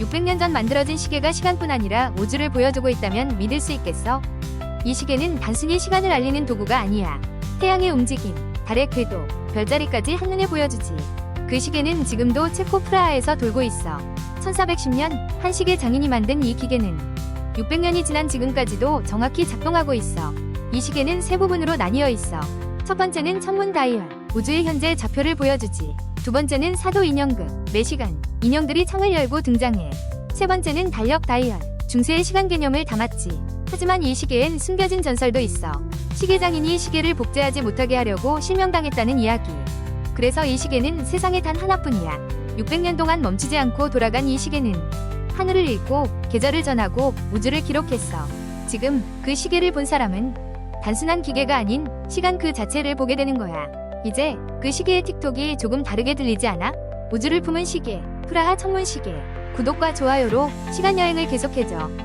600년 전 만들어진 시계가 시간뿐 아니라 우주를 보여주고 있다면 믿을 수 있겠어? 이 시계는 단순히 시간을 알리는 도구가 아니야. 태양의 움직임, 달의 궤도, 별자리까지 한눈에 보여주지. 그 시계는 지금도 체코 프라하에서 돌고 있어. 1410년 한 시계 장인이 만든 이 기계는 600년이 지난 지금까지도 정확히 작동하고 있어. 이 시계는 세 부분으로 나뉘어 있어. 첫 번째는 천문 다이얼, 우주의 현재 좌표를 보여주지. 두 번째는 사도 인형극, 매시간, 인형들이 창을 열고 등장해. 세 번째는 달력 다이얼, 중세의 시간 개념을 담았지. 하지만 이 시계엔 숨겨진 전설도 있어. 시계 장인이 시계를 복제하지 못하게 하려고 실명당했다는 이야기. 그래서 이 시계는 세상에 단 하나뿐이야. 600년 동안 멈추지 않고 돌아간 이 시계는 하늘을 읽고 계절을 전하고 우주를 기록했어. 지금 그 시계를 본 사람은 단순한 기계가 아닌 시간 그 자체를 보게 되는 거야. 이제 그 시계의 틱톡이 조금 다르게 들리지 않아? 우주를 품은 시계, 프라하 천문 시계. 구독과 좋아요로 시간 여행을 계속해줘.